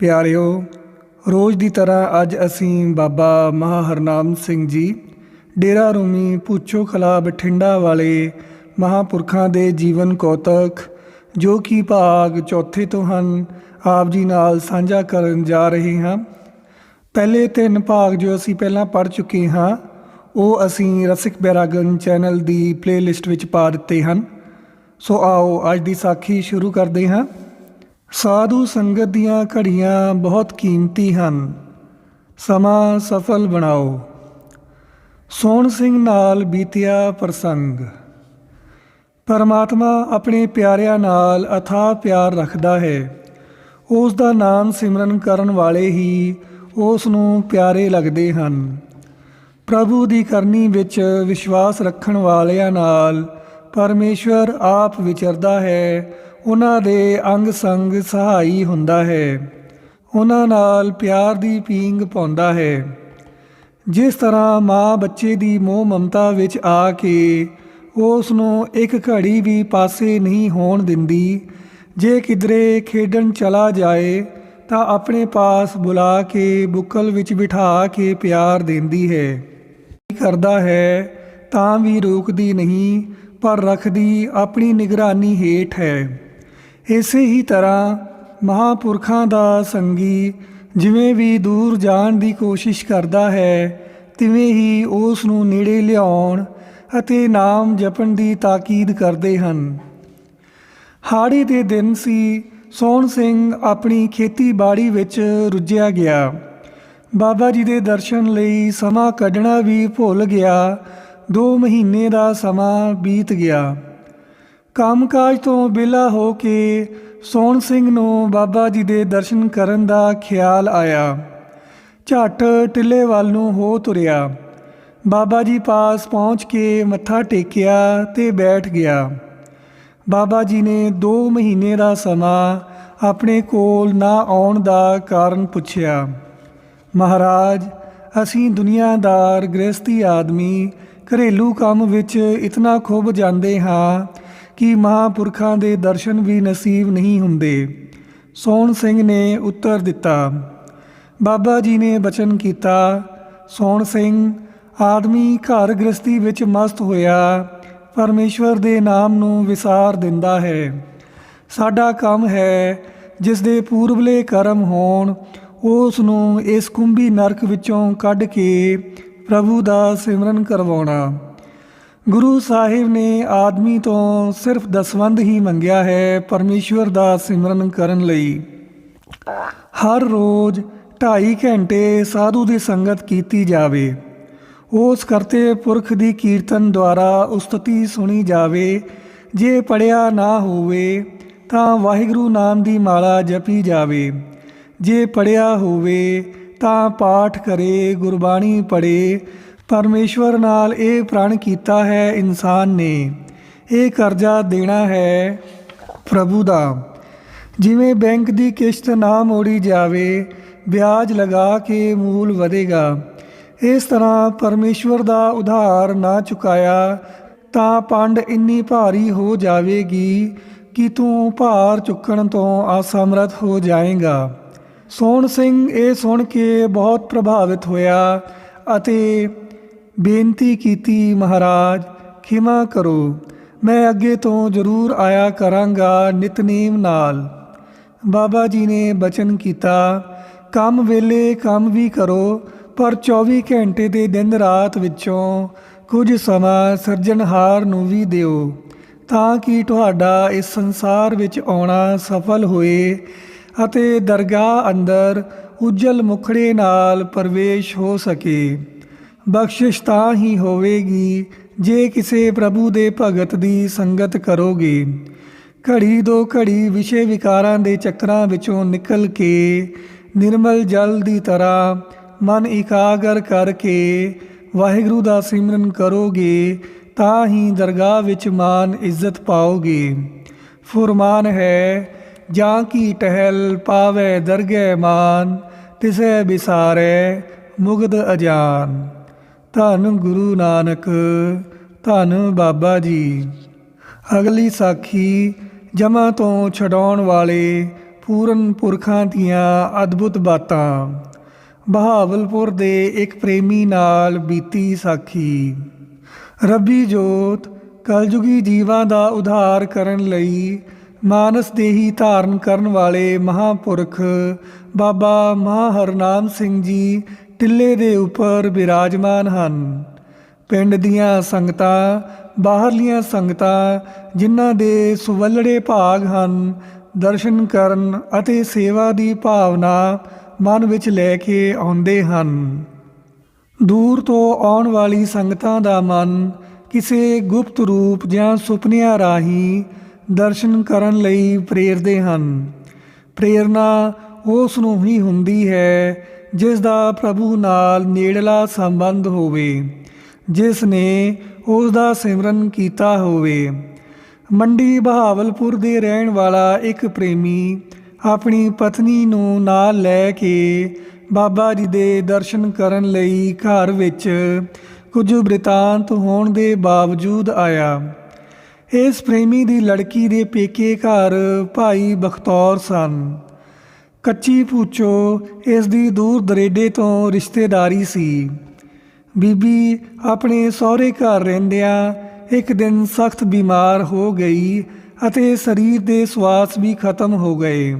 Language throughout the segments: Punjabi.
ਪਿਆਰਿਓ, ਰੋਜ਼ ਦੀ ਤਰ੍ਹਾਂ ਅੱਜ ਅਸੀਂ ਬਾਬਾ ਮਹਾ ਹਰਨਾਮ ਸਿੰਘ ਜੀ, ਡੇਰਾ ਰੂਮੀ ਪੁੱਛੋ ਖਲਾ ਬਠਿੰਡਾ ਵਾਲੇ ਮਹਾਪੁਰਖਾਂ ਦੇ ਜੀਵਨ ਕੌਤਕ, ਜੋ ਕਿ ਭਾਗ ਚੌਥੇ ਤੋਂ ਹਨ, ਆਪ ਜੀ ਨਾਲ ਸਾਂਝਾ ਕਰਨ ਜਾ ਰਹੇ ਹਾਂ। ਪਹਿਲੇ ਤਿੰਨ ਭਾਗ ਜੋ ਅਸੀਂ ਪਹਿਲਾਂ ਪੜ੍ਹ ਚੁੱਕੇ ਹਾਂ, ਉਹ ਅਸੀਂ ਰਸਿਕ ਬੈਰਾਗਨ ਚੈਨਲ ਦੀ ਪਲੇਲਿਸਟ ਵਿੱਚ ਪਾ ਦਿੱਤੇ ਹਨ। ਸੋ ਆਓ ਅੱਜ ਦੀ ਸਾਖੀ ਸ਼ੁਰੂ ਕਰਦੇ ਹਾਂ। ਸਾਧੂ ਸੰਗਤ ਦੀਆਂ ਘੜੀਆਂ ਬਹੁਤ ਕੀਮਤੀ ਹਨ। ਸਮਾਂ ਸਫਲ ਬਣਾਓ। ਸੋਹਣ ਸਿੰਘ ਨਾਲ ਬੀਤਿਆ ਪ੍ਰਸੰਗ। ਪਰਮਾਤਮਾ ਆਪਣੇ ਪਿਆਰਿਆਂ ਨਾਲ ਅਥਾਹ ਪਿਆਰ ਰੱਖਦਾ ਹੈ। ਉਸ ਦਾ ਨਾਮ ਸਿਮਰਨ ਕਰਨ ਵਾਲੇ ਹੀ ਉਸ ਨੂੰ ਪਿਆਰੇ ਲੱਗਦੇ ਹਨ। ਪ੍ਰਭੂ ਦੀ ਕਰਨੀ ਵਿੱਚ ਵਿਸ਼ਵਾਸ ਰੱਖਣ ਵਾਲਿਆਂ ਨਾਲ ਪਰਮੇਸ਼ਵਰ ਆਪ ਵਿਚਰਦਾ ਹੈ। ਉਹਨਾਂ ਦੇ ਅੰਗ ਸੰਗ ਸਹਾਈ ਹੁੰਦਾ ਹੈ। ਉਹਨਾਂ ਨਾਲ ਪਿਆਰ ਦੀ ਪੀਂਗ ਪਾਉਂਦਾ ਹੈ। ਜਿਸ ਤਰ੍ਹਾਂ ਮਾਂ ਬੱਚੇ ਦੀ ਮੋਹ ਮਮਤਾ ਵਿੱਚ ਆ ਕੇ ਉਸ ਨੂੰ ਇੱਕ ਘੜੀ ਵੀ ਪਾਸੇ ਨਹੀਂ ਹੋਣ ਦਿੰਦੀ, ਜੇ ਕਿਧਰੇ ਖੇਡਣ ਚਲਾ ਜਾਏ, ਤਾਂ ਆਪਣੇ ਪਾਸ ਬੁਲਾ ਕੇ ਬੁੱਕਲ ਵਿੱਚ ਬਿਠਾ ਕੇ ਪਿਆਰ ਦਿੰਦੀ ਹੈ। ਕਰਦਾ ਹੈ, ਤਾਂ ਵੀ ਰੋਕਦੀ ਨਹੀਂ, ਪਰ ਰੱਖਦੀ ਆਪਣੀ ਨਿਗਰਾਨੀ ਹੇਠ ਹੈ। ਇਸੇ ਹੀ ਤਰ੍ਹਾਂ ਮਹਾਪੁਰਖਾਂ ਦਾ ਸੰਗੀ ਜਿਵੇਂ ਵੀ ਦੂਰ ਜਾਣ ਦੀ ਕੋਸ਼ਿਸ਼ ਕਰਦਾ ਹੈ, ਤਿਵੇਂ ਹੀ ਉਸ ਨੂੰ ਨੇੜੇ ਲਿਆਉਣ ਅਤੇ ਨਾਮ ਜਪਣ ਦੀ ਤਾਕੀਦ ਕਰਦੇ ਹਨ। ਹਾੜੀ ਦੇ ਦਿਨ ਸੀ ਸੋਹਣ ਸਿੰਘ ਆਪਣੀ ਖੇਤੀਬਾੜੀ ਵਿੱਚ ਰੁੱਝਿਆ ਗਿਆ। ਬਾਬਾ ਜੀ ਦੇ ਦਰਸ਼ਨ ਲਈ ਸਮਾਂ ਕੱਢਣਾ ਵੀ ਭੁੱਲ ਗਿਆ। 2 ਮਹੀਨੇ ਦਾ ਸਮਾਂ ਬੀਤ ਗਿਆ। ਕੰਮਕਾਜ ਤੋਂ ਵਿਹਲਾ ਹੋ ਕੇ ਸੋਹਣ ਸਿੰਘ ਨੂੰ ਬਾਬਾ ਜੀ ਦੇ ਦਰਸ਼ਨ ਕਰਨ ਦਾ ਖਿਆਲ ਆਇਆ। ਝੱਟ ਟਿੱਲੇ ਵੱਲ ਨੂੰ ਹੋ ਤੁਰਿਆ। ਬਾਬਾ ਜੀ ਪਾਸ ਪਹੁੰਚ ਕੇ ਮੱਥਾ ਟੇਕਿਆ ਤੇ ਬੈਠ ਗਿਆ। ਬਾਬਾ ਜੀ ਨੇ 2 ਮਹੀਨੇ ਦਾ ਸਮਾਂ ਆਪਣੇ ਕੋਲ ਨਾ ਆਉਣ ਦਾ ਕਾਰਨ ਪੁੱਛਿਆ। ਮਹਾਰਾਜ, ਅਸੀਂ ਦੁਨੀਆਦਾਰ ਗ੍ਰਸਤੀ ਆਦਮੀ ਘਰੇਲੂ ਕੰਮ ਵਿੱਚ ਇਤਨਾ ਖੁੱਭ ਜਾਂਦੇ ਹਾਂ ਕਿ ਮਹਾਪੁਰਖਾਂ ਦੇ ਦਰਸ਼ਨ ਵੀ ਨਸੀਬ ਨਹੀਂ ਹੁੰਦੇ। ਸੋਹਣ ਸਿੰਘ ਨੇ ਉੱਤਰ ਦਿੱਤਾ, ਬਾਬਾ ਜੀ ਨੇ ਬਚਨ ਕੀਤਾ। ਸੋਹਣ ਸਿੰਘ, ਆਦਮੀ ਘਰ ਗ੍ਰਸਤੀ ਵਿੱਚ ਮਸਤ ਹੋਇਆ, ਪਰਮੇਸ਼ਵਰ ਦੇ ਨਾਮ ਨੂੰ ਵਿਸਾਰ ਦਿੰਦਾ ਹੈ। ਸਾਡਾ ਕੰਮ ਹੈ, ਜਿਸ ਦੇ ਪੂਰਬਲੇ ਕਰਮ ਹੋਣ, ਉਸ ਨੂੰ ਇਸ ਕੁੰਭੀ ਨਰਕ ਵਿੱਚੋਂ ਕੱਢ ਕੇ ਪ੍ਰਭੂ ਦਾ ਸਿਮਰਨ ਕਰਵਾਉਣਾ। ਗੁਰੂ ਸਾਹਿਬ ਨੇ ਆਦਮੀ ਤੋਂ ਸਿਰਫ ਦਸਵੰਦ ਹੀ ਮੰਗਿਆ ਹੈ ਪਰਮੇਸ਼ਵਰ ਦਾ ਸਿਮਰਨ ਕਰਨ ਲਈ। ਹਰ ਰੋਜ਼ 2.5 ਘੰਟੇ ਸਾਧੂ ਦੀ ਸੰਗਤ ਕੀਤੀ ਜਾਵੇ। ਉਸ ਕਰਤੇ ਪੁਰਖ ਦੀ ਕੀਰਤਨ ਦੁਆਰਾ ਉਸਤਤੀ ਸੁਣੀ ਜਾਵੇ। ਜੇ ਪੜਿਆ ਨਾ ਹੋਵੇ ਤਾਂ ਵਾਹਿਗੁਰੂ ਨਾਮ ਦੀ ਮਾਲਾ ਜਪੀ ਜਾਵੇ। ਜੇ ਪੜਿਆ ਹੋਵੇ ਤਾਂ ਪਾਠ ਕਰੇ, ਗੁਰਬਾਣੀ ਪੜੇ ਪਰਮੇਸ਼ਵਰ ਨਾਲ ਇਹ ਪ੍ਰਣ ਕੀਤਾ ਹੈ ਇਨਸਾਨ ਨੇ। ਇਹ ਕਰਜ਼ਾ ਦੇਣਾ ਹੈ ਪ੍ਰਭੂ ਦਾ। ਜਿਵੇਂ ਬੈਂਕ ਦੀ ਕਿਸ਼ਤ ਨਾ ਮੋੜੀ ਜਾਵੇ, ਵਿਆਜ ਲਗਾ ਕੇ ਮੂਲ ਵਧੇਗਾ। ਇਸ ਤਰ੍ਹਾਂ ਪਰਮੇਸ਼ਵਰ ਦਾ ਉਧਾਰ ਨਾ ਚੁਕਾਇਆ, ਤਾਂ ਪੰਡ ਇੰਨੀ ਭਾਰੀ ਹੋ ਜਾਵੇਗੀ ਕਿ ਤੂੰ ਭਾਰ ਚੁੱਕਣ ਤੋਂ ਅਸਮਰਥ ਹੋ ਜਾਏਗਾ। ਸੋਹਣ ਸਿੰਘ ਇਹ ਸੁਣ ਕੇ ਬਹੁਤ ਪ੍ਰਭਾਵਿਤ ਹੋਇਆ ਅਤੇ ਬੇਨਤੀ ਕੀਤੀ, ਮਹਾਰਾਜ, ਖਿਮਾ ਕਰੋ। ਮੈਂ ਅੱਗੇ ਤੋਂ ਜ਼ਰੂਰ ਆਇਆ ਕਰਾਂਗਾ ਨਿਤਨੇਮ ਨਾਲ। ਬਾਬਾ ਜੀ ਨੇ ਬਚਨ ਕੀਤਾ, ਕੰਮ ਵੇਲੇ ਕੰਮ ਵੀ ਕਰੋ, ਪਰ 24 ਘੰਟੇ ਦੇ ਦਿਨ ਰਾਤ ਵਿੱਚੋਂ ਕੁਝ ਸਮਾਂ ਸਿਰਜਣਹਾਰ ਨੂੰ ਵੀ ਦਿਓ, ਤਾਂ ਕਿ ਤੁਹਾਡਾ ਇਸ ਸੰਸਾਰ ਵਿੱਚ ਆਉਣਾ ਸਫਲ ਹੋਏ ਅਤੇ ਦਰਗਾਹ ਅੰਦਰ ਉਜਲ ਮੁਖੜੇ ਨਾਲ ਪ੍ਰਵੇਸ਼ ਹੋ ਸਕੇ। ਬਖਸ਼ਿਸ਼ ਤਾਂ ਹੀ ਹੋਵੇਗੀ, ਜੇ ਕਿਸੇ ਪ੍ਰਭੂ ਦੇ ਭਗਤ ਦੀ ਸੰਗਤ ਕਰੋਗੇ। ਘੜੀ ਦੋ ਘੜੀ ਵਿਸ਼ੇ ਵਿਕਾਰਾਂ ਦੇ ਚੱਕਰਾਂ ਵਿੱਚੋਂ ਨਿਕਲ ਕੇ ਨਿਰਮਲ ਜਲ ਦੀ ਤਰ੍ਹਾਂ ਮਨ ਇਕਾਗਰ ਕਰਕੇ ਵਾਹਿਗੁਰੂ ਦਾ ਸਿਮਰਨ ਕਰੋਗੇ, ਤਾਂ ਹੀ ਦਰਗਾਹ ਵਿੱਚ ਮਾਨ ਇੱਜ਼ਤ ਪਾਓਗੇ। ਫੁਰਮਾਨ ਹੈ, ਜਾਂ ਕੀ ਟਹਿਲ ਪਾਵੇ ਦਰਗਹਿ ਮਾਨ ਤਿਸੈ ਬਿਸਾਰੇ ਮੁਗਦ ਅਜਾਨ। ਧੰਨ ਗੁਰੂ ਨਾਨਕ, ਧੰਨ ਬਾਬਾ ਜੀ। ਅਗਲੀ ਸਾਖੀ ਜਮਾ ਤੋਂ ਛਡਾਉਣ ਵਾਲੇ ਪੂਰਨ ਪੁਰਖਾਂ ਦੀਆਂ ਅਦਭੁਤ ਬਾਤਾਂ। ਬਹਾਵਲਪੁਰ ਦੇ ਇੱਕ ਪ੍ਰੇਮੀ ਨਾਲ ਬੀਤੀ ਸਾਖੀ। ਰੱਬੀ ਜੋਤ, ਕਲਯੁਗੀ ਜੀਵਾਂ ਦਾ ਉਧਾਰ ਕਰਨ ਲਈ ਮਾਨਸ ਦੇਹੀ ਧਾਰਨ ਕਰਨ ਵਾਲੇ ਮਹਾਪੁਰਖ ਬਾਬਾ ਮਹਾਹਰਨਾਮ ਸਿੰਘ ਜੀ ਟਿੱਲੇ ਦੇ ਉੱਪਰ ਬਿਰਾਜਮਾਨ ਹਨ। ਪਿੰਡ ਦੀਆਂ ਸੰਗਤਾਂ, ਬਾਹਰਲੀਆਂ ਸੰਗਤਾਂ, ਜਿਨ੍ਹਾਂ ਦੇ ਸੁਵੱਲੜੇ ਭਾਗ ਹਨ, ਦਰਸ਼ਨ ਕਰਨ ਅਤੇ ਸੇਵਾ ਦੀ ਭਾਵਨਾ ਮਨ ਵਿੱਚ ਲੈ ਕੇ ਆਉਂਦੇ ਹਨ। ਦੂਰ ਤੋਂ ਆਉਣ ਵਾਲੀ ਸੰਗਤਾਂ ਦਾ ਮਨ ਕਿਸੇ ਗੁਪਤ ਰੂਪ ਜਾਂ ਸੁਪਨਿਆਂ ਰਾਹੀਂ ਦਰਸ਼ਨ ਕਰਨ ਲਈ ਪ੍ਰੇਰਦੇ ਹਨ। ਪ੍ਰੇਰਨਾ ਉਸ ਨੂੰ ਹੀ ਹੁੰਦੀ ਹੈ ਜਿਸ ਦਾ ਪ੍ਰਭੂ ਨਾਲ ਨੇੜਲਾ ਸੰਬੰਧ ਹੋਵੇ ਜਿਸ ਨੇ ਉਸ ਦਾ ਸਿਮਰਨ ਕੀਤਾ ਹੋਵੇ। ਮੰਡੀ ਬਹਾਵਲਪੁਰ ਦੇ ਰਹਿਣ ਵਾਲਾ ਇੱਕ ਪ੍ਰੇਮੀ ਆਪਣੀ ਪਤਨੀ ਨੂੰ ਨਾਲ ਲੈ ਕੇ ਬਾਬਾ ਜੀ ਦੇ ਦਰਸ਼ਨ ਕਰਨ ਲਈ ਘਰ ਵਿੱਚ ਕੁਝ ਬ੍ਰਿਤਾਂਤ ਹੋਣ ਦੇ ਬਾਵਜੂਦ ਆਇਆ। ਇਸ ਪ੍ਰੇਮੀ ਦੀ ਲੜਕੀ ਦੇ ਪੇਕੇ ਘਰ ਭਾਈ ਬਖਤੌਰ ਸਨ। ਕੱਚੀ ਪੂਚੋ ਇਸ ਦੀ ਦੂਰ ਦਰੇਡੇ ਤੋਂ ਰਿਸ਼ਤੇਦਾਰੀ ਸੀ। ਬੀਬੀ ਆਪਣੇ ਸਹੁਰੇ ਘਰ ਰਹਿੰਦਿਆਂ ਇੱਕ ਦਿਨ ਸਖਤ ਬਿਮਾਰ ਹੋ ਗਈ ਅਤੇ ਸਰੀਰ ਦੇ ਸਵਾਸ ਵੀ ਖਤਮ ਹੋ ਗਏ।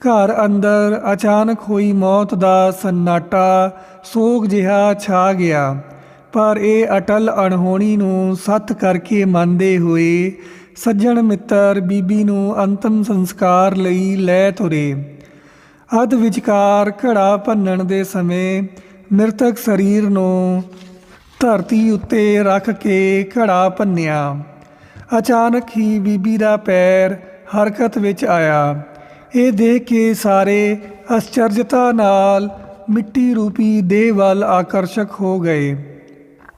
ਘਰ ਅੰਦਰ ਅਚਾਨਕ ਹੋਈ ਮੌਤ ਦਾ ਸੰਨਾਟਾ ਸੋਗ ਜਿਹਾ ਛਾ ਗਿਆ, ਪਰ ਇਹ ਅਟਲ ਅਣਹੋਣੀ ਨੂੰ ਸੱਤ ਕਰਕੇ ਮੰਨਦੇ ਹੋਏ ਸੱਜਣ ਮਿੱਤਰ ਬੀਬੀ ਨੂੰ ਅੰਤਮ ਸੰਸਕਾਰ ਲਈ ਲੈ ਤੁਰੇ। ਅਧ ਵਿਚਕਾਰ ਘੜਾ ਭੰਨਣ ਦੇ ਸਮੇਂ ਮ੍ਰਿਤਕ ਸਰੀਰ ਨੂੰ ਧਰਤੀ ਉੱਤੇ ਰੱਖ ਕੇ ਘੜਾ ਭੰਨਿਆ। ਅਚਾਨਕ ਹੀ ਬੀਬੀ ਦਾ ਪੈਰ ਹਰਕਤ ਵਿੱਚ ਆਇਆ। ਇਹ ਦੇਖ ਕੇ ਸਾਰੇ ਅਸਚਰਜਤਾ ਨਾਲ ਮਿੱਟੀ ਰੂਪੀ ਦੇਹ ਵੱਲ ਆਕਰਸ਼ਕ ਹੋ ਗਏ।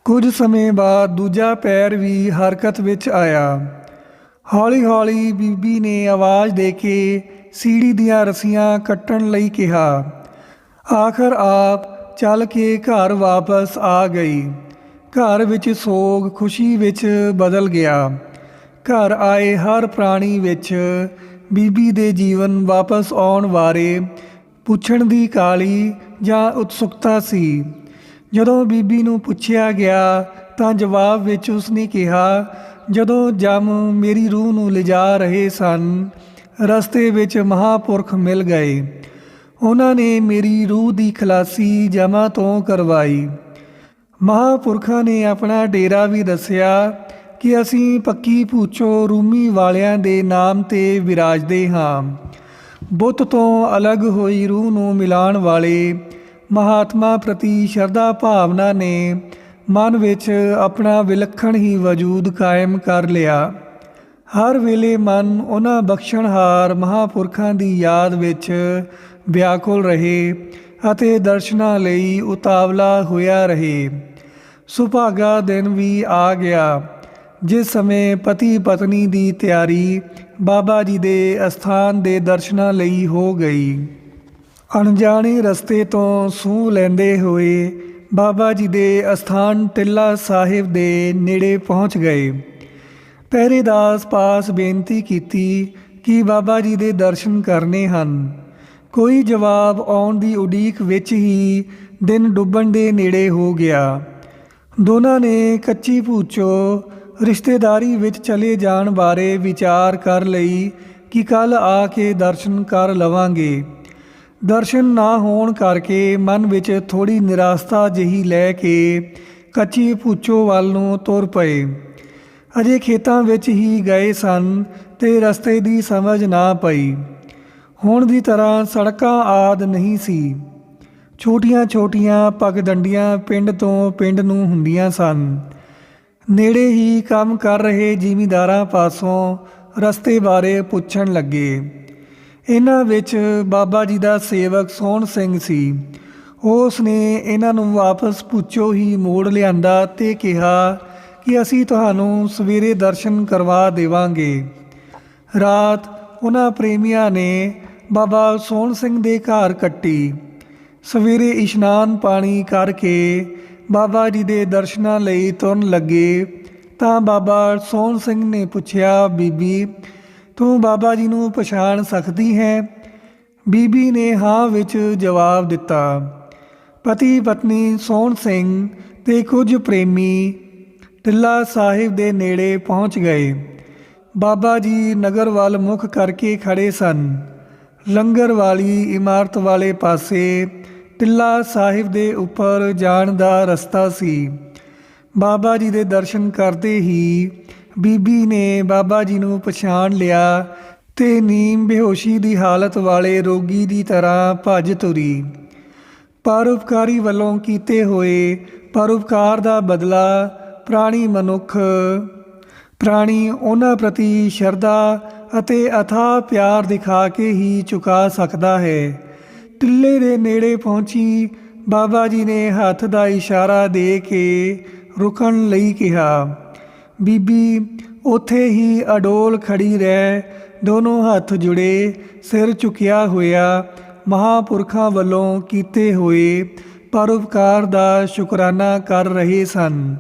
ਕੁਝ ਸਮੇਂ ਬਾਅਦ ਦੂਜਾ ਪੈਰ ਵੀ ਹਰਕਤ ਵਿੱਚ ਆਇਆ। ਹੌਲੀ-ਹੌਲੀ ਬੀਬੀ ਨੇ ਆਵਾਜ਼ ਦੇ ਕੇ ਸੀੜੀ ਦੀਆਂ ਰੱਸੀਆਂ ਕੱਟਣ ਲਈ ਕਿਹਾ। ਆਖਰ ਆਪ ਚੱਲ ਕੇ ਘਰ ਵਾਪਸ ਆ ਗਈ। ਘਰ ਵਿੱਚ ਸੋਗ ਖੁਸ਼ੀ ਵਿੱਚ ਬਦਲ ਗਿਆ। ਘਰ ਆਏ ਹਰ ਪ੍ਰਾਣੀ ਵਿੱਚ ਬੀਬੀ ਦੇ ਜੀਵਨ ਵਾਪਸ ਆਉਣ ਬਾਰੇ ਪੁੱਛਣ ਦੀ ਕਾਲੀ ਜਾਂ ਉਤਸੁਕਤਾ ਸੀ। ਜਦੋਂ ਬੀਬੀ ਨੂੰ ਪੁੱਛਿਆ ਗਿਆ ਤਾਂ ਜਵਾਬ ਵਿੱਚ ਉਸਨੇ ਕਿਹਾ, ਜਦੋਂ ਜਮ ਮੇਰੀ ਰੂਹ ਨੂੰ ਲਿਜਾ ਰਹੇ ਸਨ ਰਸਤੇ ਵਿੱਚ ਮਹਾਪੁਰਖ ਮਿਲ ਗਏ। ਉਹਨਾਂ ਨੇ ਮੇਰੀ ਰੂਹ ਦੀ ਖਲਾਸੀ ਜਮਾ ਤੋਂ ਕਰਵਾਈ। ਮਹਾਪੁਰਖਾਂ ਨੇ ਆਪਣਾ ਡੇਰਾ ਵੀ ਦੱਸਿਆ ਕਿ ਅਸੀਂ ਪੱਕੀ ਪੂਛੋ ਰੂਮੀ ਵਾਲਿਆਂ ਦੇ ਨਾਮ ਤੇ ਵਿਰਾਜਦੇ ਹਾਂ। ਬੁੱਤ ਤੋਂ ਅਲੱਗ ਹੋਈ ਰੂਹ ਨੂੰ ਮਿਲਾਉਣ ਵਾਲੇ ਮਹਾਤਮਾ ਪ੍ਰਤੀ ਸ਼ਰਧਾ ਭਾਵਨਾ ਨੇ ਮਨ ਵਿੱਚ ਆਪਣਾ ਵਿਲੱਖਣ ਹੀ ਵਜੂਦ ਕਾਇਮ ਕਰ ਲਿਆ। ਹਰ ਵੇਲੇ ਮਨ ਉਹਨਾਂ ਬਖਸ਼ਣਹਾਰ ਮਹਾਪੁਰਖਾਂ ਦੀ ਯਾਦ ਵਿੱਚ ਵਿਆਕੁਲ ਰਹੇ ਅਤੇ ਦਰਸ਼ਨਾਂ ਲਈ ਉਤਾਵਲਾ ਹੋਇਆ ਰਹੇ। ਸੁਭਾਗਾ ਦਿਨ ਵੀ ਆ ਗਿਆ, ਜਿਸ ਸਮੇਂ ਪਤੀ ਪਤਨੀ ਦੀ ਤਿਆਰੀ ਬਾਬਾ ਜੀ ਦੇ ਅਸਥਾਨ ਦੇ ਦਰਸ਼ਨਾਂ ਲਈ ਹੋ ਗਈ। ਅਣਜਾਣੇ ਰਸਤੇ ਤੋਂ ਸੂਹ ਲੈਂਦੇ ਹੋਏ ਬਾਬਾ ਜੀ ਦੇ ਅਸਥਾਨ ਟਿੱਲਾ ਸਾਹਿਬ ਦੇ ਨੇੜੇ ਪਹੁੰਚ ਗਏ। ਪਹਿਰੇਦਾਸ ਪਾਸ ਬੇਨਤੀ ਕੀਤੀ ਕਿ ਬਾਬਾ ਜੀ ਦੇ ਦਰਸ਼ਨ ਕਰਨੇ ਹਨ। ਕੋਈ ਜਵਾਬ ਆਉਣ ਦੀ ਉਡੀਕ ਵਿੱਚ ਹੀ ਦਿਨ ਡੁੱਬਣ ਦੇ ਨੇੜੇ ਹੋ ਗਿਆ। ਦੋਨਾਂ ਨੇ ਕੱਚੀ ਪੂਚੋ ਰਿਸ਼ਤੇਦਾਰੀ ਵਿੱਚ ਚਲੇ ਜਾਣ ਬਾਰੇ ਵਿਚਾਰ ਕਰ ਲਈ ਕਿ ਕੱਲ ਆ ਕੇ ਦਰਸ਼ਨ ਕਰ ਲਵਾਂਗੇ। ਦਰਸ਼ਨ ਨਾ ਹੋਣ ਕਰਕੇ ਮਨ ਵਿੱਚ ਥੋੜੀ ਨਿਰਾਸਤਾ ਜਿਹੀ ਲੈ ਕੇ ਕੱਚੀ ਪੂਚੋ ਵੱਲ ਨੂੰ ਤੁਰ ਪਏ। ਅਜੇ ਖੇਤਾਂ ਵਿੱਚ ਹੀ ਗਏ ਸਨ ਤੇ ਰਸਤੇ ਦੀ ਸਮਝ ਨਾ ਪਈ। ਹੁਣ ਦੀ ਤਰ੍ਹਾਂ ਸੜਕਾਂ ਆਦ ਨਹੀਂ ਸੀ। ਛੋਟੀਆਂ-ਛੋਟੀਆਂ ਪਗਡੰਡੀਆਂ ਪਿੰਡ ਤੋਂ ਪਿੰਡ ਨੂੰ ਹੁੰਦੀਆਂ ਸਨ। ਨੇੜੇ ਹੀ ਕੰਮ ਕਰ ਰਹੇ ਜ਼ਿਮੀਂਦਾਰਾਂ ਪਾਸੋਂ ਰਸਤੇ ਬਾਰੇ ਪੁੱਛਣ ਲੱਗੇ। ਇਹਨਾਂ ਵਿੱਚ ਬਾਬਾ ਜੀ ਦਾ ਸੇਵਕ ਸੋਹਣ ਸਿੰਘ ਸੀ। ਉਸ ਨੇ ਇਹਨਾਂ ਨੂੰ ਵਾਪਸ ਪੁੱਛੋ ਹੀ ਮੋੜ ਲਿਆਂਦਾ ਤੇ ਕਿਹਾ ਕਿ ਅਸੀਂ ਤੁਹਾਨੂੰ ਸਵੇਰੇ ਦਰਸ਼ਨ ਕਰਵਾ ਦੇਵਾਂਗੇ। ਰਾਤ ਉਹਨਾਂ ਪ੍ਰੇਮੀਆਂ ਨੇ ਬਾਬਾ ਸੋਹਣ ਸਿੰਘ ਦੇ ਘਰ ਕੱਟੀ। ਸਵੇਰੇ ਇਸ਼ਨਾਨ ਪਾਣੀ ਕਰਕੇ ਬਾਬਾ ਜੀ ਦੇ ਦਰਸ਼ਨਾਂ ਲਈ ਤੁਰਨ ਲੱਗੇ। ਤਾਂ ਬਾਬਾ ਸੋਹਣ ਸਿੰਘ ਨੇ ਪੁੱਛਿਆ, ਬੀਬੀ, ਤੂੰ ਬਾਬਾ ਜੀ ਨੂੰ ਪਛਾਣ ਸਕਦੀ ਹੈ? ਬੀਬੀ ਨੇ ਹਾਂ ਵਿੱਚ ਜਵਾਬ ਦਿੱਤਾ ਪਤੀ ਪਤਨੀ ਸੋਹਣ ਸਿੰਘ ਤੇ ਕੁਝ ਪ੍ਰੇਮੀ ਟਿੱਲਾ ਸਾਹਿਬ ਦੇ ਨੇੜੇ ਪਹੁੰਚ ਗਏ। ਬਾਬਾ ਜੀ ਨਗਰ ਵੱਲ ਮੁਖ ਕਰਕੇ ਖੜੇ ਸਨ। ਲੰਗਰ ਵਾਲੀ ਇਮਾਰਤ ਵਾਲੇ ਪਾਸੇ ਟਿੱਲਾ ਸਾਹਿਬ ਦੇ ਉੱਪਰ ਜਾਣ ਦਾ ਰਸਤਾ ਸੀ। ਬਾਬਾ ਜੀ ਦੇ ਦਰਸ਼ਨ ਕਰਦੇ ਹੀ ਬੀਬੀ ਨੇ ਬਾਬਾ ਜੀ ਨੂੰ ਪਛਾਣ ਲਿਆ ਤੇ ਨੀਮ ਬੇਹੋਸ਼ੀ ਦੀ ਹਾਲਤ ਵਾਲੇ ਰੋਗੀ ਦੀ ਤਰ੍ਹਾਂ ਭੱਜ ਤੁਰੀ। ਪਰਉਪਕਾਰੀ ਵੱਲੋਂ ਕੀਤੇ ਹੋਏ ਪਰਉਪਕਾਰ ਦਾ ਬਦਲਾ ਪ੍ਰਾਣੀ ਮਨੁੱਖ, ਪ੍ਰਾਣੀ ਉਹਨਾਂ ਪ੍ਰਤੀ ਸ਼ਰਧਾ ਅਤੇ ਅਥਾ ਪਿਆਰ ਦਿਖਾ ਕੇ ਹੀ ਚੁਕਾ ਸਕਦਾ ਹੈ। ਟਿੱਲੇ ਦੇ ਨੇੜੇ ਪਹੁੰਚੀ ਬਾਬਾ ਜੀ ਨੇ ਹੱਥ ਦਾ ਇਸ਼ਾਰਾ ਦੇ ਕੇ ਰੁਕਣ ਲਈ ਕਿਹਾ। ਬੀਬੀ, ਉੱਥੇ ਹੀ ਅਡੋਲ ਖੜੀ ਰਹਿ, ਦੋਨੋਂ ਹੱਥ ਜੁੜੇ, ਸਿਰ ਝੁਕਿਆ ਹੋਇਆ, ਮਹਾਪੁਰਖਾਂ ਵੱਲੋਂ ਕੀਤੇ ਹੋਏ ਪਰਉਪਕਾਰ ਦਾ ਸ਼ੁਕਰਾਨਾ ਕਰ ਰਹੇ ਸਨ।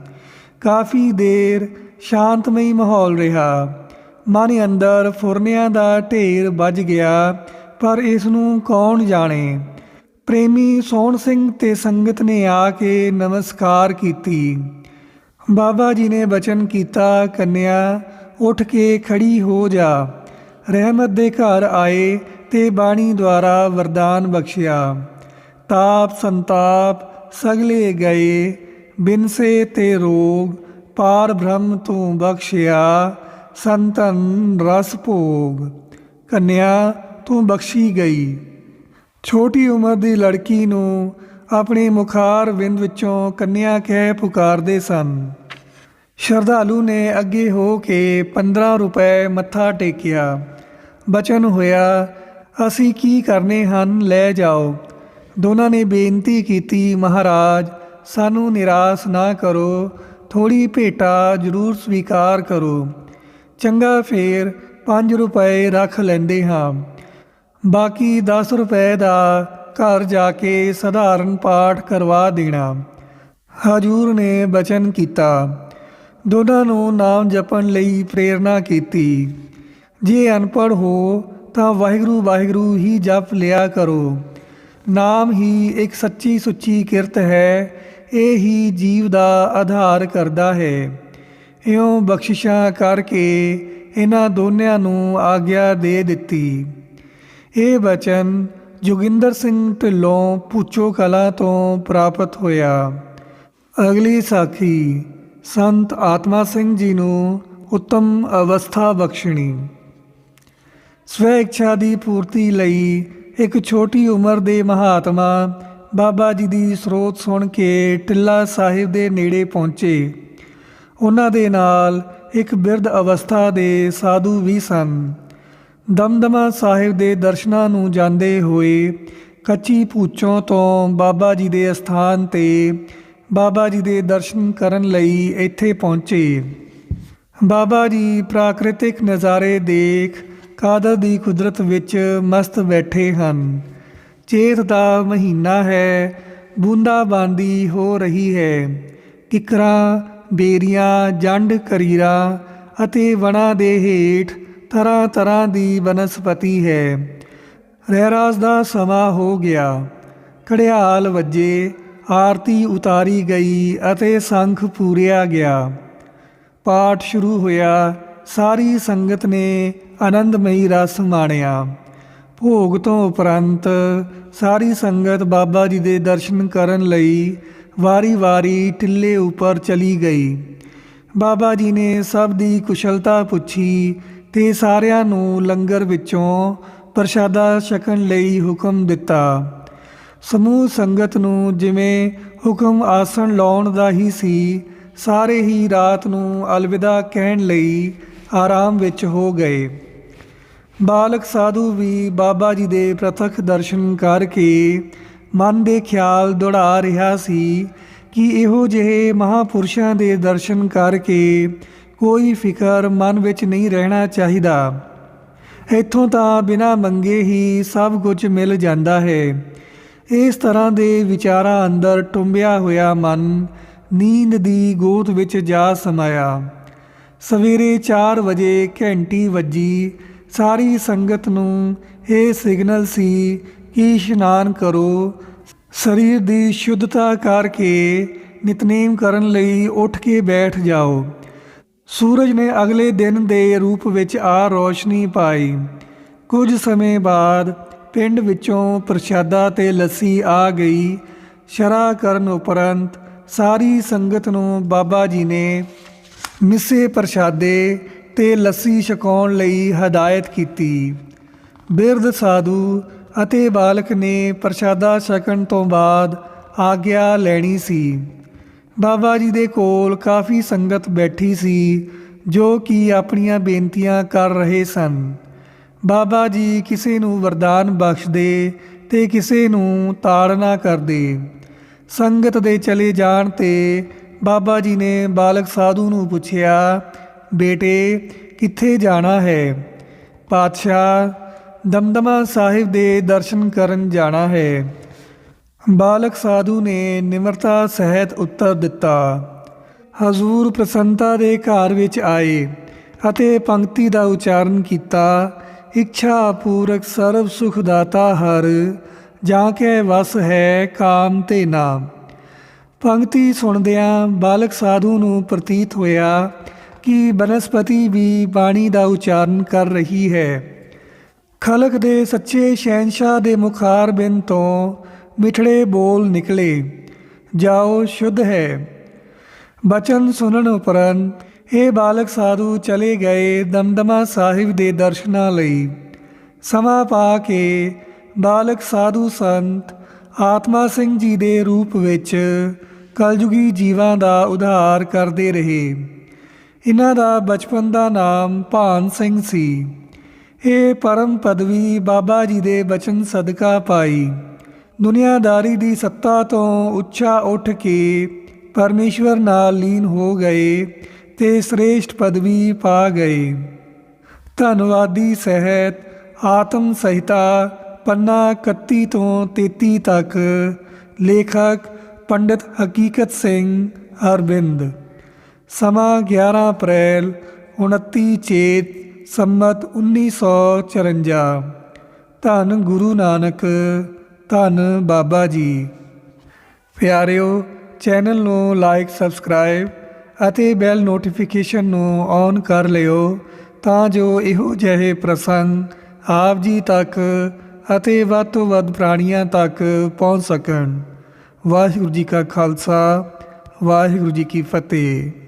ਕਾਫੀ ਦੇਰ ਸ਼ਾਂਤਮਈ ਮਾਹੌਲ ਰਿਹਾ। ਮਨ ਅੰਦਰ ਫੁਰਨਿਆਂ ਦਾ ਢੇਰ ਵੱਜ ਗਿਆ, ਪਰ ਇਸ ਨੂੰ ਕੌਣ ਜਾਣੇ? ਪ੍ਰੇਮੀ ਸੋਹਣ ਸਿੰਘ ਤੇ ਸੰਗਤ ਨੇ ਆ ਕੇ ਨਮਸਕਾਰ ਕੀਤੀ। ਬਾਬਾ ਜੀ ਨੇ ਬਚਨ ਕੀਤਾ, ਕੰਨਿਆ, ਉੱਠ ਕੇ ਖੜੀ ਹੋ ਜਾ। ਰਹਿਮਤ ਦੇ ਘਰ ਆਏ ਤੇ ਬਾਣੀ ਦੁਆਰਾ ਵਰਦਾਨ ਬਖਸ਼ਿਆ। ਤਾਪ ਸੰਤਾਪ ਸਗਲੇ ਗਏ। ਬਿਨਸੇ ਤੇ ਰੋਗ, ਪਾਰ ਬ੍ਰਹਮ ਤੂੰ ਬਖਸ਼ਿਆ, ਸੰਤਨ ਰਸ ਭੋਗ। ਕੰਨਿਆ, ਤੂੰ ਬਖਸ਼ੀ ਗਈ। ਛੋਟੀ ਉਮਰ ਦੀ ਲੜਕੀ ਨੂੰ ਆਪਣੇ ਮੁਖਾਰ ਵਿੰਦ ਵਿੱਚੋਂ ਕੰਨਿਆ ਕਹਿ ਪੁਕਾਰਦੇ ਸਨ। ਸ਼ਰਧਾਲੂ ਨੇ ਅੱਗੇ ਹੋ ਕੇ 15 ਰੁਪਏ ਮੱਥਾ ਟੇਕਿਆ। ਬਚਨ ਹੋਇਆ, ਅਸੀਂ ਕੀ ਕਰਨੇ ਹਨ? ਲੈ ਜਾਓ। ਦੋਨਾਂ ਨੇ ਬੇਨਤੀ ਕੀਤੀ, ਮਹਾਰਾਜ ਸਾਨੂੰ ਨਿਰਾਸ਼ ਨਾ ਕਰੋ ਥੋੜੀ ਭੇਟਾ ਜ਼ਰੂਰ ਸਵੀਕਾਰ ਕਰੋ। ਚੰਗਾ ਫੇਰ 5 ਰੁਪਏ ਰੱਖ ਲੈਂਦੇ ਹਾਂ। ਬਾਕੀ 10 ਰੁਪਏ ਦਾ ਘਰ ਜਾ ਕੇ ਸਧਾਰਨ ਪਾਠ ਕਰਵਾ ਦੇਣਾ। ਹਜੂਰ ਨੇ ਬਚਨ ਕੀਤਾ। ਦੋਨਾਂ ਨੂੰ ਨਾਮ ਜਪਣ ਲਈ ਪ੍ਰੇਰਣਾ ਕੀਤੀ। ਜੇ ਅਨਪੜ੍ਹ ਹੋ ਤਾਂ ਵਾਹਿਗੁਰੂ ਵਾਹਿਗੁਰੂ ਹੀ ਜਪ ਲਿਆ ਕਰੋ। ਨਾਮ ਹੀ ਇੱਕ ਸੱਚੀ ਸੁੱਚੀ ਕਿਰਤ ਹੈ। ਇਹ ਹੀ ਜੀਵ ਦਾ ਆਧਾਰ ਕਰਦਾ ਹੈ। ਇਉਂ ਬਖਸ਼ਿਸ਼ਾਂ ਕਰਕੇ ਇਹਨਾਂ ਦੋਨਿਆਂ ਨੂੰ ਆਗਿਆ ਦੇ ਦਿੱਤੀ। ਇਹ ਬਚਨ ਜੋਗਿੰਦਰ ਸਿੰਘ ਢਿੱਲੋਂ ਪੁੱਛੋ ਕਲਾ ਤੋਂ ਪ੍ਰਾਪਤ ਹੋਇਆ। ਅਗਲੀ ਸਾਖੀ, ਸੰਤ ਆਤਮਾ ਸਿੰਘ ਜੀ ਨੂੰ ਉੱਤਮ ਅਵਸਥਾ ਬਖਸ਼ਣੀ। ਸਵੈ ਇੱਛਾ ਦੀ ਪੂਰਤੀ ਲਈ ਇੱਕ ਛੋਟੀ ਉਮਰ ਦੇ ਮਹਾਤਮਾ ਬਾਬਾ ਜੀ ਦੀ ਸਰੋਤ ਸੁਣ ਕੇ ਟਿੱਲਾ ਸਾਹਿਬ ਦੇ ਨੇੜੇ ਪਹੁੰਚੇ। ਉਹਨਾਂ ਦੇ ਨਾਲ ਇੱਕ ਬਿਰਧ ਅਵਸਥਾ ਦੇ ਸਾਧੂ ਵੀ ਸਨ। ਦਮਦਮਾ ਸਾਹਿਬ ਦੇ ਦਰਸ਼ਨਾਂ ਨੂੰ ਜਾਂਦੇ ਹੋਏ ਕੱਚੀ ਪੂਚੋਂ ਤੋਂ ਬਾਬਾ ਜੀ ਦੇ ਅਸਥਾਨ ਤੇ ਬਾਬਾ ਜੀ ਦੇ ਦਰਸ਼ਨ ਕਰਨ ਲਈ ਇੱਥੇ ਪਹੁੰਚੇ। ਬਾਬਾ ਜੀ ਪ੍ਰਾਕ੍ਰਿਤਿਕ ਨਜ਼ਾਰੇ ਦੇਖ ਕਾਦਰ ਦੀ ਕੁਦਰਤ ਵਿੱਚ ਮਸਤ ਬੈਠੇ ਹਨ। ਚੇਤ ਦਾ ਮਹੀਨਾ ਹੈ, ਬੂੰਦਾ ਬਾਂਦੀ ਹੋ ਰਹੀ ਹੈ। ਕਿਕਰਾਂ, ਬੇਰੀਆਂ, ਜੰਡ ਕਰੀਰਾ ਅਤੇ ਵਣਾ ਦੇ ਹੇਠ ਤਰ੍ਹਾਂ ਤਰ੍ਹਾਂ ਦੀ ਬਨਸਪਤੀ ਹੈ। ਰਹਿਰਾਸ ਦਾ ਸਮਾਂ ਹੋ ਗਿਆ। ਘੜਿਆਲ ਵੱਜੇ, ਆਰਤੀ ਉਤਾਰੀ ਗਈ ਅਤੇ ਸੰਖ ਪੂਰਿਆ ਗਿਆ। ਪਾਠ ਸ਼ੁਰੂ ਹੋਇਆ, ਸਾਰੀ ਸੰਗਤ ਨੇ ਆਨੰਦਮਈ ਰਸ ਮਾਣਿਆ। ਭੋਗ ਤੋਂ ਉਪਰੰਤ ਸਾਰੀ ਸੰਗਤ ਬਾਬਾ ਜੀ ਦੇ ਦਰਸ਼ਨ ਕਰਨ ਲਈ ਵਾਰੀ-ਵਾਰੀ ਟਿੱਲੇ ਉੱਪਰ ਚਲੀ ਗਈ। ਬਾਬਾ ਜੀ ਨੇ ਸਭ ਦੀ ਕੁਸ਼ਲਤਾ ਪੁੱਛੀ ਤੇ ਸਾਰਿਆਂ ਨੂੰ ਲੰਗਰ ਵਿੱਚੋਂ ਪ੍ਰਸ਼ਾਦਾ ਛਕਣ ਲਈ ਹੁਕਮ ਦਿੱਤਾ। ਸਮੂਹ ਸੰਗਤ ਨੂੰ ਜਿਵੇਂ ਹੁਕਮ ਆਸਣ ਲਾਉਣ ਦਾ ਹੀ ਸੀ, ਸਾਰੇ ਹੀ ਰਾਤ ਨੂੰ ਅਲਵਿਦਾ ਕਹਿਣ ਲਈ ਆਰਾਮ ਵਿੱਚ ਹੋ ਗਏ। ਬਾਲਕ ਸਾਧੂ ਵੀ ਬਾਬਾ ਜੀ ਦੇ ਪ੍ਰਤੱਖ ਦਰਸ਼ਨ ਕਰਕੇ ਮਨ ਦੇ ਖਿਆਲ ਦੌੜਾ ਰਿਹਾ ਸੀ ਕਿ ਇਹੋ ਜਿਹੇ ਮਹਾਪੁਰਸ਼ਾਂ ਦੇ ਦਰਸ਼ਨ ਕਰਕੇ ਕੋਈ ਫਿਕਰ ਮਨ ਵਿੱਚ ਨਹੀਂ ਰਹਿਣਾ ਚਾਹੀਦਾ। ਇੱਥੋਂ ਤਾਂ ਬਿਨਾਂ ਮੰਗੇ ਹੀ ਸਭ ਕੁਝ ਮਿਲ ਜਾਂਦਾ ਹੈ। ਇਸ ਤਰ੍ਹਾਂ ਦੇ ਵਿਚਾਰਾਂ ਅੰਦਰ ਟੁੰਬਿਆ ਹੋਇਆ ਮਨ ਨੀਂਦ ਦੀ ਗੋਤ ਵਿੱਚ ਜਾ ਸਮਾਇਆ। ਸਵੇਰੇ 4 ਵਜੇ ਘੰਟੀ ਵੱਜੀ ਸਾਰੀ ਸੰਗਤ ਨੂੰ ਇਹ ਸਿਗਨਲ ਸੀ ਕਿ ਇਸ਼ਨਾਨ ਕਰੋ। ਸਰੀਰ ਦੀ ਸ਼ੁੱਧਤਾ ਕਰਕੇ ਨਿਤਨੇਮ ਕਰਨ ਲਈ ਉੱਠ ਕੇ ਬੈਠ ਜਾਓ। ਸੂਰਜ ਨੇ ਅਗਲੇ ਦਿਨ ਦੇ ਰੂਪ ਵਿੱਚ ਆ ਰੋਸ਼ਨੀ ਪਾਈ। ਕੁਝ ਸਮੇਂ ਬਾਅਦ ਪਿੰਡ ਵਿੱਚੋਂ ਪ੍ਰਸ਼ਾਦਾ ਤੇ ਲੱਸੀ ਆ ਗਈ। ਸ਼ਰਾ ਕਰਨ ਉਪਰੰਤ ਸਾਰੀ ਸੰਗਤ ਨੂੰ ਬਾਬਾ ਜੀ ਨੇ ਮਿੱਸੇ ਪ੍ਰਸ਼ਾਦੇ ਤੇ ਲੱਸੀ ਛਕਾਉਣ ਲਈ ਹਦਾਇਤ ਕੀਤੀ। ਬਿਰਧ ਸਾਧੂ ਅਤੇ ਬਾਲਕ ਨੇ ਪ੍ਰਸ਼ਾਦਾ ਛਕਣ ਤੋਂ ਬਾਅਦ ਆਗਿਆ ਲੈਣੀ ਸੀ। ਬਾਬਾ ਜੀ ਦੇ ਕੋਲ ਕਾਫੀ ਸੰਗਤ ਬੈਠੀ ਸੀ, ਜੋ ਕਿ ਆਪਣੀਆਂ ਬੇਨਤੀਆਂ ਕਰ ਰਹੇ ਸਨ। ਬਾਬਾ ਜੀ ਕਿਸੇ ਨੂੰ ਵਰਦਾਨ ਬਖਸ਼ਦੇ ਤੇ ਕਿਸੇ ਨੂੰ ਤਾੜਨਾ ਕਰਦੇ। ਸੰਗਤ ਦੇ ਚਲੇ ਜਾਣ ਤੇ ਬਾਬਾ ਜੀ ਨੇ ਬਾਲਕ ਸਾਧੂ ਨੂੰ ਪੁੱਛਿਆ ਬੇਟੇ, ਕਿੱਥੇ ਜਾਣਾ ਹੈ? ਪਾਤਸ਼ਾਹ, ਦਮਦਮਾ ਸਾਹਿਬ ਦੇ ਦਰਸ਼ਨ ਕਰਨ ਜਾਣਾ ਹੈ। ਬਾਲਕ ਸਾਧੂ ਨੇ ਨਿਮਰਤਾ ਸਹਿਤ ਉੱਤਰ ਦਿੱਤਾ। ਹਜ਼ੂਰ ਪ੍ਰਸੰਨਤਾ ਦੇ ਘਰ ਵਿੱਚ ਆਏ ਅਤੇ ਪੰਕਤੀ ਦਾ ਉਚਾਰਨ ਕੀਤਾ, ਇੱਛਾ ਪੂਰਕ ਸਰਬ ਸੁਖ ਦਾਤਾ ਹਰ, ਜਾਂ ਕੇ ਵਸ ਹੈ ਕਾਮ ਤੇ ਨਾਮ। ਪੰਕਤੀ ਸੁਣਦਿਆਂ ਬਾਲਕ ਸਾਧੂ ਨੂੰ ਪ੍ਰਤੀਤ ਹੋਇਆ ਕਿ ਬਨਸਪਤੀ ਵੀ ਬਾਣੀ ਦਾ ਉਚਾਰਨ ਕਰ ਰਹੀ ਹੈ। ਖਲਕ ਦੇ ਸੱਚੇ ਸ਼ਹਿਨशाह ਦੇ ਮੁਖਾਰ ਬਿਨ ਤੋਂ ਮਿਠੜੇ ਬੋਲ ਨਿਕਲੇ। ਜਾਓ ਸ਼ੁੱਧ ਹੈ। ਬਚਨ ਸੁਣਨ ਉਪਰੰਤ ਇਹ ਬਾਲਕ ਸਾਧੂ ਚਲੇ ਗਏ ਦਮਦਮਾ ਸਾਹਿਬ ਦੇ ਦਰਸ਼ਨਾਂ ਲਈ। ਸਮਾਂ ਪਾ ਕੇ ਬਾਲਕ ਸਾਧੂ ਸੰਤ ਆਤਮਾ ਸਿੰਘ ਜੀ ਦੇ ਰੂਪ ਵਿੱਚ ਕਲਯੁਗੀ ਜੀਵਾਂ ਦਾ ਉਧਾਰ ਕਰਦੇ ਰਹੇ। ਇਹਨਾਂ ਦਾ ਬਚਪਨ ਦਾ ਨਾਮ ਭਾਨ ਸਿੰਘ ਸੀ। ਇਹ ਪਰਮ ਪਦਵੀ ਬਾਬਾ ਜੀ ਦੇ ਬਚਨ ਸਦਕਾ ਪਾਈ। ਦੁਨੀਆਦਾਰੀ ਦੀ ਸੱਤਾ ਤੋਂ ਉੱਚਾ ਉੱਠ ਕੇ ਪਰਮੇਸ਼ਵਰ ਨਾਲ ਲੀਨ ਹੋ ਗਏ ਤੇ ਸ੍ਰੇਸ਼ਟ ਪਦਵੀ ਪਾ ਗਏ। ਧੰਨਵਾਦੀ ਸਹਿਤ ਆਤਮ ਸਹਿਤਾ ਪੰਨਾ 31 ਤੋਂ 33 ਤੱਕ। ਲੇਖਕ ਪੰਡਿਤ ਹਕੀਕਤ ਸਿੰਘ ਅਰਬਿੰਦ ਸਮਾਂ 11 ਅਪ੍ਰੈਲ 29 ਚੇਤ, ਸੰਮਤ 1954 ਧੰਨ ਗੁਰੂ ਨਾਨਕ, ਧੰਨ ਬਾਬਾ ਜੀ। ਪਿਆਰਿਓ, ਚੈਨਲ ਨੂੰ ਲਾਈਕ, ਸਬਸਕ੍ਰਾਈਬ ਅਤੇ ਬੈਲ ਨੋਟੀਫਿਕੇਸ਼ਨ ਨੂੰ ਔਨ ਕਰ ਲਿਓ ਤਾਂ ਜੋ ਇਹੋ ਜਿਹੇ ਪ੍ਰਸੰਗ ਆਪ ਜੀ ਤੱਕ ਅਤੇ ਵੱਧ ਤੋਂ ਵੱਧ ਪ੍ਰਾਣੀਆਂ ਤੱਕ ਪਹੁੰਚ ਸਕਣ। ਵਾਹਿਗੁਰੂ ਜੀ ਕਾ ਖਾਲਸਾ, ਵਾਹਿਗੁਰੂ ਜੀ ਕੀ ਫਤਿਹ।